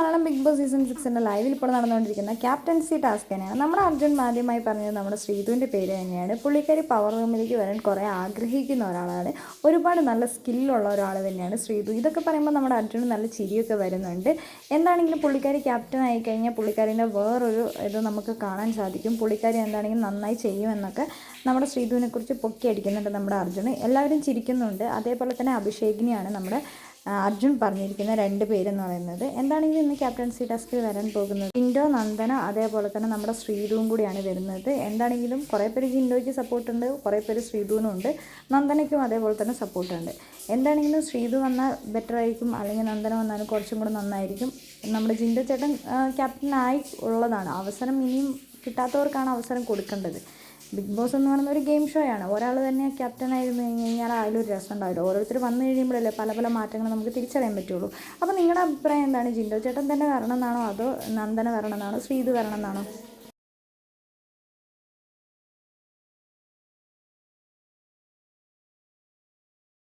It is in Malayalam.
മലയാളം ബിഗ് ബോസ് സീസൺ സിക്സിന്റെ ലൈവിൽ ഇപ്പോൾ നടന്നുകൊണ്ടിരിക്കുന്ന ക്യാപ്റ്റൻസി ടാസ്ക് തന്നെയാണ്. നമ്മുടെ അർജുൻ ആദ്യമായി പറഞ്ഞത് നമ്മുടെ ശ്രീതുവിന്റെ പേര് തന്നെയാണ്. പുള്ളിക്കാരി പവർ റൂമിലേക്ക് വരാൻ കുറേ ആഗ്രഹിക്കുന്ന ഒരാളാണ്. ഒരുപാട് നല്ല സ്കില്ലുള്ള ഒരാൾ തന്നെയാണ് ശ്രീതു ഇതൊക്കെ പറയുമ്പോൾ നമ്മുടെ അർജുന് നല്ല ചിരിയൊക്കെ വരുന്നുണ്ട്. എന്താണെങ്കിലും പുള്ളിക്കാരി ക്യാപ്റ്റൻ ആയി കഴിഞ്ഞാൽ പുള്ളിക്കാരിന്റെ വേറൊരു ഇത് നമുക്ക് കാണാൻ സാധിക്കും. പുള്ളിക്കാരി എന്താണെങ്കിലും നന്നായി ചെയ്യുമെന്നൊക്കെ നമ്മുടെ ശ്രീതുവിനെക്കുറിച്ച് പൊക്കി അടിക്കുന്നുണ്ട് നമ്മുടെ അർജുന്. എല്ലാവരും ചിരിക്കുന്നുണ്ട്. അതേപോലെ തന്നെ അഭിഷേകിനെയാണ് നമ്മുടെ അർജുൻ പറഞ്ഞിരിക്കുന്ന രണ്ട് പേരെന്ന് പറയുന്നത്. എന്താണെങ്കിലും ഇന്ന് ക്യാപ്റ്റൻസി ടാസ്കിൽ വരാൻ പോകുന്നത്? ഇൻഡോ നന്ദന അതേപോലെ തന്നെ നമ്മുടെ ശ്രീധുവും കൂടിയാണ് വരുന്നത്. എന്താണെങ്കിലും കുറേ പേർക്ക് ഇൻഡോയ്ക്ക് സപ്പോർട്ടുണ്ട് കുറേ പേര് ശ്രീധുവിനും ഉണ്ട്. നന്ദനയ്ക്കും അതേപോലെ തന്നെ സപ്പോർട്ടുണ്ട്. എന്താണെങ്കിലും ശ്രീധു വന്നാൽ ബെറ്റർ ആയിരിക്കും. അല്ലെങ്കിൽ നന്ദന വന്നാലും കുറച്ചും കൂടെ നന്നായിരിക്കും. നമ്മുടെ ജിൻഡോ ചേട്ടൻ ക്യാപ്റ്റനായി ഉള്ളതാണ്. അവസരം ഇനിയും കിട്ടാത്തവർക്കാണ് അവസരം കൊടുക്കേണ്ടത്. ബിഗ് ബോസ് എന്ന് പറയുന്ന ഒരു ഗെയിം ഷോ ആണ്. ഒരാൾ തന്നെ ക്യാപ്റ്റൻ ആയിരുന്നു കഴിഞ്ഞ് കഴിഞ്ഞാൽ അതിലൊരു രസം ഉണ്ടാവില്ല. ഓരോരുത്തർ വന്നു കഴിയുമ്പോഴല്ലേ പല പല മാറ്റങ്ങൾ നമുക്ക് തിരിച്ചറിയാൻ പറ്റുള്ളൂ. അപ്പോൾ നിങ്ങളുടെ അഭിപ്രായം എന്താണ്? ജിൻഡോ ചേട്ടൻ തന്നെ വരണം എന്നാണോ അതോ നന്ദന വരണം എന്നാണോ ശ്രീത് വരണം എന്നാണോ